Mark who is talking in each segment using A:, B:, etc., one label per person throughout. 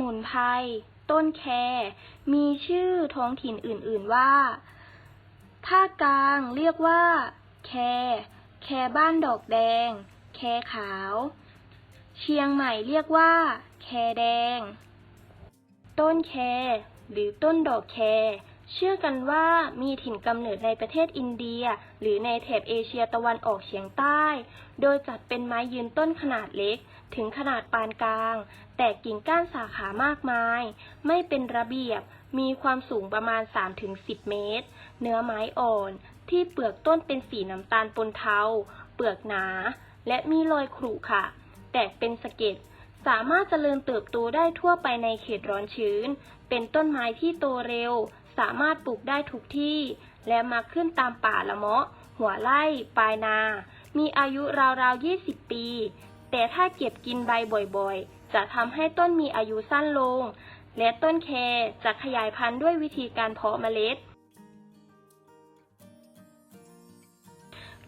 A: มุนไพรต้นแค มีชื่อท้องถิ่นอื่น ๆว่า ภาคกลางเรียกว่า แค แคบ้านดอกแดง แคขาว เชียงใหม่เรียกว่า แคแดง ต้นแค หรือต้นดอกแค เชื่อกันว่ามีถิ่นกำเนิดในประเทศอินเดีย หรือในแถบเอเชียตะวันออกเฉียงใต้ โดยจัดเป็นไม้ยืนต้นขนาดเล็ก ถึงขนาดปานกลาง แต่กิ่งก้านสาขามากมาย ไม่เป็นระเบียบ มีความสูงประมาณ 3-10 เมตร เนื้อไม้อ่อน ที่เปลือกต้นเป็นสีน้ำตาลปนเทา เปลือกหนา และมีรอยขรุขระแตกเป็นสะเก็ด สามารถเจริญเติบโตได้ทั่วไปในเขตร้อนชื้น เป็นต้นไม้ที่โตเร็ว สามารถปลูกได้ทุกที่ และมาขึ้นตามป่าละเมาะ หัวไร่ ปลายนามีอายุราวๆ 20 ปี แต่ถ้าเก็บกินใบบ่อยๆ จะทำให้ต้นมีอายุสั้นลง และต้นแคจะขยายพันธุ์ด้วยวิธีการเพาะเมล็ด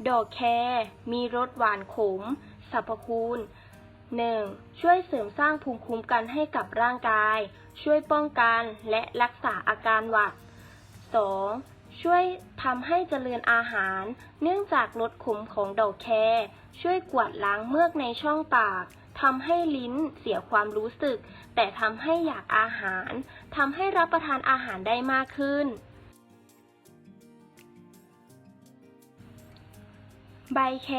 A: ดอกแค มีรสหวานขม สรรพคุณ 1. ช่วยเสริมสร้างภูมิคุ้มกันให้กับร่างกาย ช่วยป้องกันและรักษาอาการหวัด 2. ช่วยทำให้เจริญอาหาร เนื่องจากรสขมของดอกแค ช่วยกวาดล้างเมือกในช่องปากทำให้ลิ้นเสียความรู้สึก แต่ทำให้อยากอาหารทำให้รับประทานอาหารได้มากขึ้น ใบแค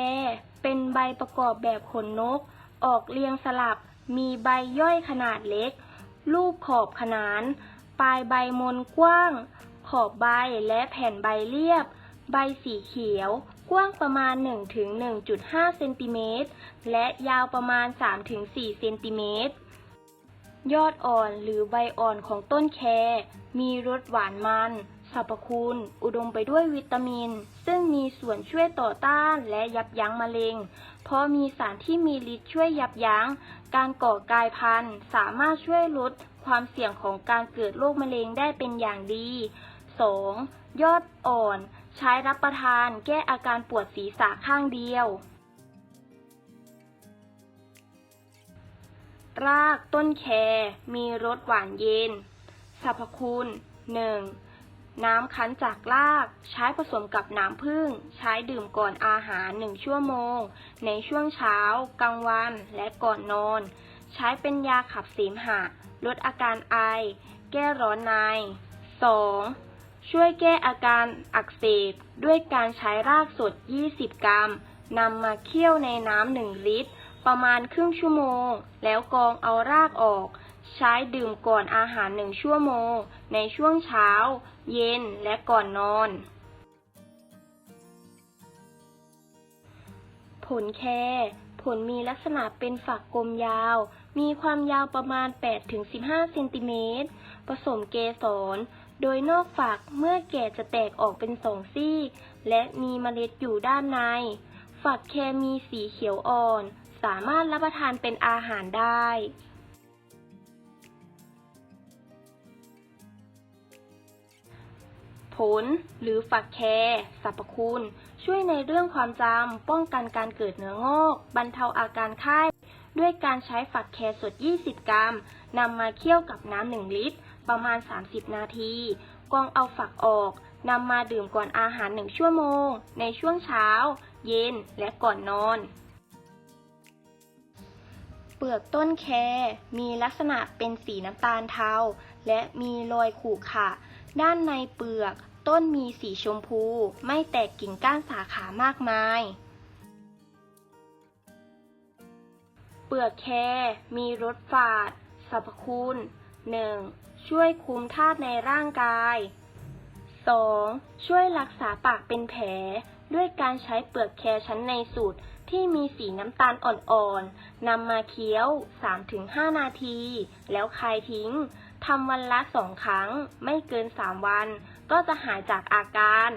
A: เป็นใบประกอบแบบขนนก ออกเรียงสลับ มีใบย่อยขนาดเล็ก รูปขอบขนาน ปลายใบมนกว้าง ขอบใบและแผ่นใบเรียบ ใบสีเขียว กว้างประมาณ 1-1.5 เซนติเมตร และยาวประมาณ 3-4 เซนติเมตร ยอดอ่อนหรือใบอ่อนของต้นแค มีรสหวานมันสรรพคุณ อุดมไปด้วยวิตามิน ซึ่งมีส่วนช่วยต่อต้านและยับยั้งมะเร็ง เพราะมีสารที่มีฤทธิ์ช่วยยับยั้ง การก่อกายพันธุ์ สามารถช่วยลดความเสี่ยงของการเกิดโรคมะเร็งได้เป็นอย่างดี 2. ยอดอ่อน ใช้รับประทานแก้อาการปวดศีรษะข้างเดียว รากต้นแค มีรสหวานเย็น สรรพคุณ 1. น้ำคั้นจากราก ใช้ผสมกับน้ำผึ้ง ใช้ดื่มก่อนอาหาร 1 ชั่วโมง ในช่วงเช้า กลางวัน และก่อนนอน ใช้เป็นยาขับเสมหะ ลดอาการไอ แก้ร้อนใน 2. ช่วยแก้อาการอักเสบ ด้วยการใช้รากสด 20 กรัมนำมาเคี่ยวในน้ำ1ลิตร ประมาณครึ่งชั่วโมง แล้วกองเอารากออก ใช้ดื่มก่อนอาหารหนึ่งชั่วโมง ในช่วงเช้า เย็นและก่อนนอน ผลแคผลมีลักษณะเป็นฝักกลมยาว มีความยาวประมาณ 8-15 เซนติเมตร ผสมเกสร โดยนอกฝักเมื่อแก่จะแตกออกเป็นสองซี่และมีเมล็ดอยู่ด้านใน ฝักแคมีสีเขียวอ่อน สามารถรับประทานเป็นอาหารได้ผลหรือฝักแครสรรพคุณ ช่วยในเรื่องความจำป้องกันการเกิดเนื้องอก บรรเทาอาการไข้ ด้วยการใช้ฝักแครสด 20 กรัมนำมาเคี่ยวกับน้ำ 1 ลิตร ประมาณ 30 นาทีกรองเอาฝักออกนำมาดื่มก่อนอาหาร1ชั่วโมง ในช่วงเช้า เย็นและก่อนนอน เปลือกต้นแค มีลักษณะเป็นสีน้ำตาลเทา และมีรอยขรุขระด้านในเปลือกต้นมีสีชมพู ไม่แตกกิ่งก้านสาขามากมาย เปลือกแค มีรสฝาด สรรพคุณ 1. ช่วยคุมธาตุในร่างกาย 2. ช่วยรักษาปากเป็นแผล ด้วยการใช้เปลือกแคชั้นในสุดที่มีสีน้ำตาลอ่อนๆนำมาเคี้ยว 3-5 นาที แล้วคายทิ้งทำวันละ2ครั้ง ไม่เกิน 3 วัน ก็จะหายจากอาการ